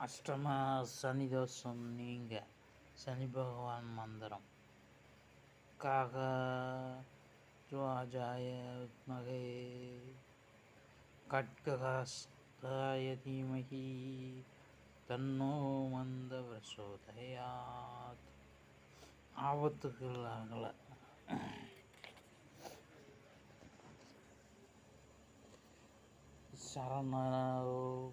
அஷ்டம சனி தோஷம் நீங்க. சனி பகவான் மந்திரம். காக ராஜாய வித்மகே கட்ககாஸ்தாய தீமகி. தன்னோ மந்த பிரசோதயாத். ஆபத்துகள் அகல சரணோ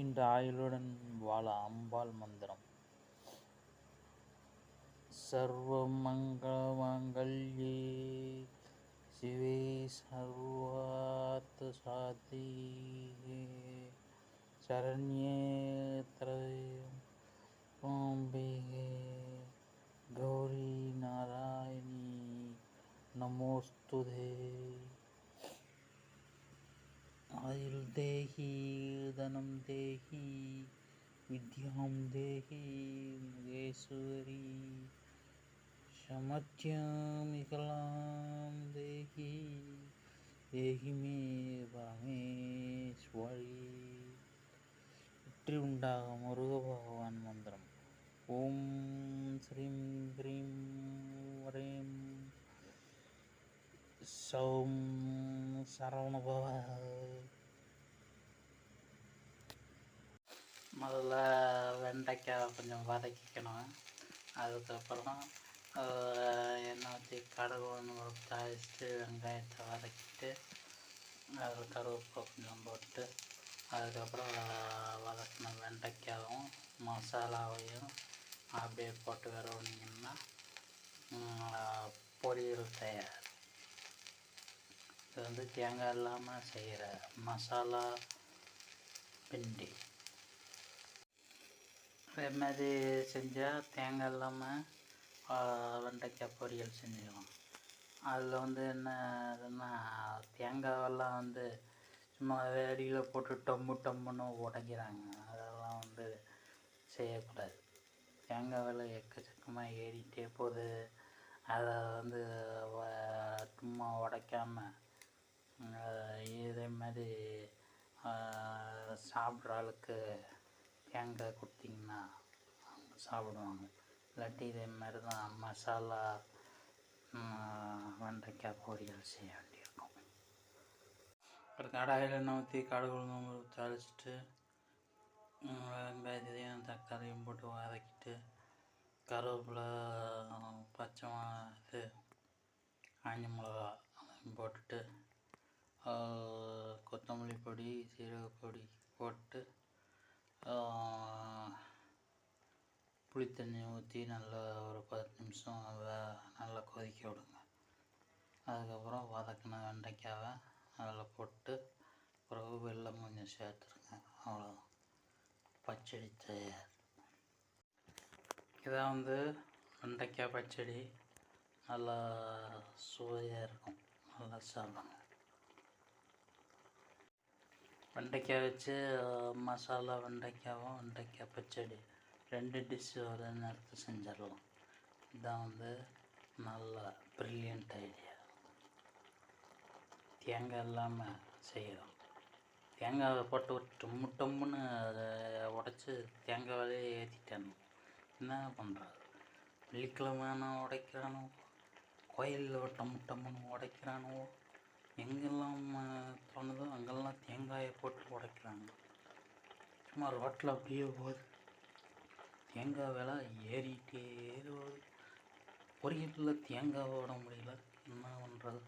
நீண்ட ஆயுளுடன் வாழ அம்பாள் மந்திரம். சர்வமங்கமங்கல்யே சிவே சர்வார்த்த சாதி சரண்யே திரம்பிகே கௌரி நாராயணி நமோஸ்துதே. ஆயுள் தேஹி தனம் தேஹி வித்யாம் தேஹி மகேஸ்வரி சமத்யமிகலாம் தேஹி தேஹி மே பரமேஸ்வரி வெற்றி உண்டாகும் முருக பகவான் மந்திரம் ஓம் ஸ்ரீம் க்ரீம் ஹ்ரீம் சௌம் சரவணபவ முதல்ல வெண்டைக்காய் கொஞ்சம் வதக்கிக்கணும். அதுக்கப்புறம் எண்ணெய் ஊற்றி கடுகு ஒன்று ஒரு தாளிச்சிட்டு வெங்காயத்தை வதக்கிட்டு அதில் கருவேப்பிலை கொஞ்சம் போட்டு அதுக்கப்புறம் வதக்கின வெண்டைக்காயும் மசாலாவையும் அப்படியே போட்டு விரவுனீங்கன்னா பொரியல் தயார். இது வந்து தேங்காய் இல்லாமல் செய்கிற மசாலா பிண்டி. அதே மாதிரி செஞ்சால் தேங்காய் இல்லாமல் வெண்டைக்காய் பொரியல் செஞ்சுக்கலாம் அதில் வந்து என்ன இதுன்னா தேங்காயெல்லாம் வந்து சும்மா வேடியில் போட்டு டம்மு டம்முன்னு உடைக்கிறாங்க. அதெல்லாம் வந்து செய்யக்கூடாது. தேங்காய் விலை எக்கச்சக்கமாக ஏறிட்டே போகுது. அதை வந்து வ- சும்மா உடைக்காமல் இதே மாதிரி சாப்பிட்ற ஆளுக்கு தேங்காய் கொடுத்தீங்கன்னா அவங்க சாப்பிடுவாங்க. இல்லாட்டி இதே மாதிரி தான் மசாலா வெண்டைக்காய் பொரியல் செய்ய வேண்டியிருக்கும். அப்புறம் கடாயில் எண்ணெய் ஊற்றி கடுகு உளுந்து தாளிச்சிட்டு வெங்காயத்தையும் தக்காளியும் போட்டு வதக்கிட்டு கருவேப்பிலை பச்சை மிளகா இது ஆஞ்சி மிளகா போட்டுட்டு கொத்தமல்லி பொடி சீரகப்பொடி போட்டு ஆ, புளி தண்ணி ஊற்றி நல்லா ஒரு பத்து நிமிஷம் நல்லா கொதிக்க விடுங்க. அதுக்கப்புறம் வதக்கின வெண்டைக்காவை அதில் போட்டு பிறகு வெள்ளம் கொஞ்சம் சேர்த்துருங்க. அவ்வளோதான் பச்சடி தயார். இதான் வந்து வெண்டைக்காய் பச்சடி. நல்லா சுவையாக இருக்கும். நல்லா சாப்பிடுங்க. வெண்டைக்காய் வச்சு மசாலா வெண்டைக்காவும் வெண்டைக்காய் பச்சடி ரெண்டு டிஷ் ஒரே நேரத்தில் செஞ்சிடலாம். இதான் வந்து நல்ல ப்ரில்லியண்ட் ஐடியா தேங்காய் இல்லாமல் செய்யலாம். தேங்காவை போட்டு டொம்மு டொம்முன்னு அதை உடச்சி தேங்காய் விலையை ஏற்றிட்டானு என்ன பண்ணுறது வெள்ளிக்கிழமைனா உடைக்கிறானோ கோயிலில் டொம்மு டொம்முன்னு உடைக்கிறானோ எங்கெல்லாம் தோணுதோ அங்கெல்லாம் தேங்காயை போட்டு உடைக்கிறாங்க. சும்மா ரோட்டில் அப்படியே போகுது. தேங்காய் விலை ஏறிட்டே போகுது. ஒரு கிலோ தேங்காய் போட முடியல. என்ன பண்ணுறது